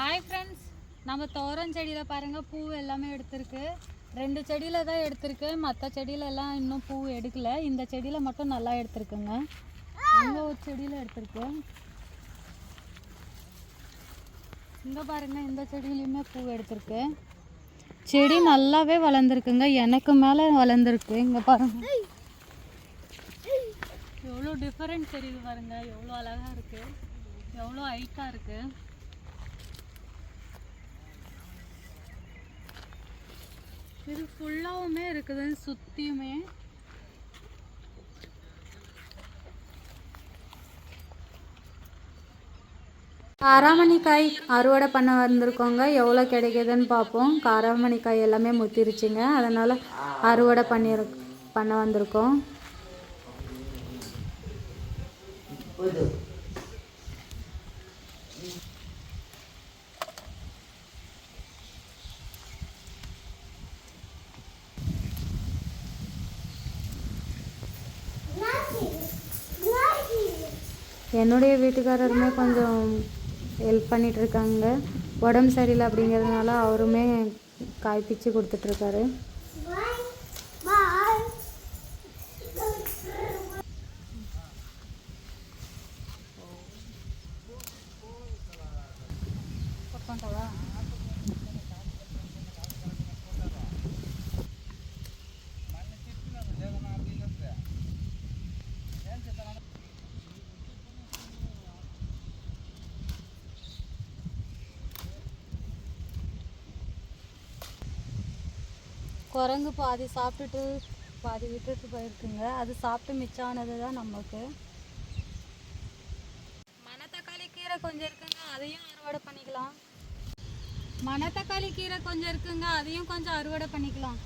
Hi friends நம்ம தோரம் செடியில் பாருங்கள் பூ எல்லாமே எடுத்திருக்கு. ரெண்டு செடியில் தான் எடுத்திருக்கு. மற்ற செடியில எல்லாம் இன்னும் பூ எடுக்கல. இந்த செடியில் மட்டும் நல்லா எடுத்திருக்குங்க. அங்கே ஒரு செடியில் எடுத்திருக்கு. இங்கே பாருங்கள் இந்த செடியிலையுமே பூ எடுத்திருக்கு. செடி நல்லாவே வளர்ந்துருக்குங்க. எனக்கு மேலே வளர்ந்துருக்கு. இங்கே பாருங்கள் எவ்வளோ டிஃப்ரெண்ட் தெரியுது பாருங்க. எவ்வளோ அழகாக இருக்குது எவ்வளோ ஹைட்டாக இருக்குது இது ஃபுல்லாவுமே இருக்குது. சுற்றியுமே காராமணிக்காய் அறுவடை பண்ண வந்திருக்கோங்க. எவ்வளோ கிடைக்குதுன்னு பார்ப்போம். காராமணிக்காய் எல்லாமே முத்திருச்சுங்க. அதனால் அறுவடை பண்ணிரு பண்ண வந்திருக்கோம். என்னுடைய வீட்டுக்காரருமே கொஞ்சம் ஹெல்ப் பண்ணிகிட்டு இருக்காங்க உடம்பு சரியில்லை அப்படிங்கிறதுனால அவருமே காய் பிச்சு கொடுத்துட்ருக்காரு. குரங்கு பாதி சாப்பிட்டுட்டு பாதி விட்டுட்டு போயிருக்குங்க. அது சாப்பிட்டு மிச்சானது தான் நமக்கு. மணத்தக்காளி கீரை கொஞ்சம் இருக்குங்க அதையும் அறுவடை பண்ணிக்கலாம். மணத்தக்காளி கீரை கொஞ்சம் இருக்குங்க அதையும் கொஞ்சம் அறுவடை பண்ணிக்கலாம்.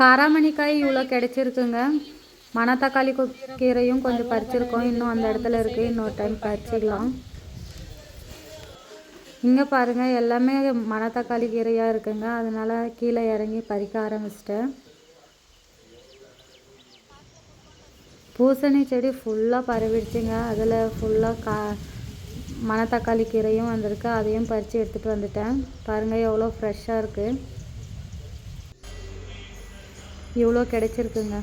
காராமணிக்காய் இவ்வளோ கிடச்சிருக்குங்க. மணத்தக்காளி கீரையும் கொஞ்சம் பறிச்சிருக்கோம். இன்னும் அந்த இடத்துல இருக்குது இன்னொரு டைம் பறிச்சிக்கலாம். இங்கே பாருங்கள் எல்லாமே மணத்தக்காளி கீரையாக இருக்குங்க. அதனால் கீழே இறங்கி பறிக்க ஆரம்பிச்சிட்டேன். பூசணி செடி ஃபுல்லாக பரவிடுச்சுங்க. அதில் ஃபுல்லாக கா மணத்தக்காளி கீரையும் வந்திருக்கு. அதையும் பறித்து எடுத்துகிட்டு வந்துட்டேன். பாருங்கள் எவ்வளோ ஃப்ரெஷ்ஷாக இருக்குது இவ்வளோ கிடைச்சிருக்குங்க?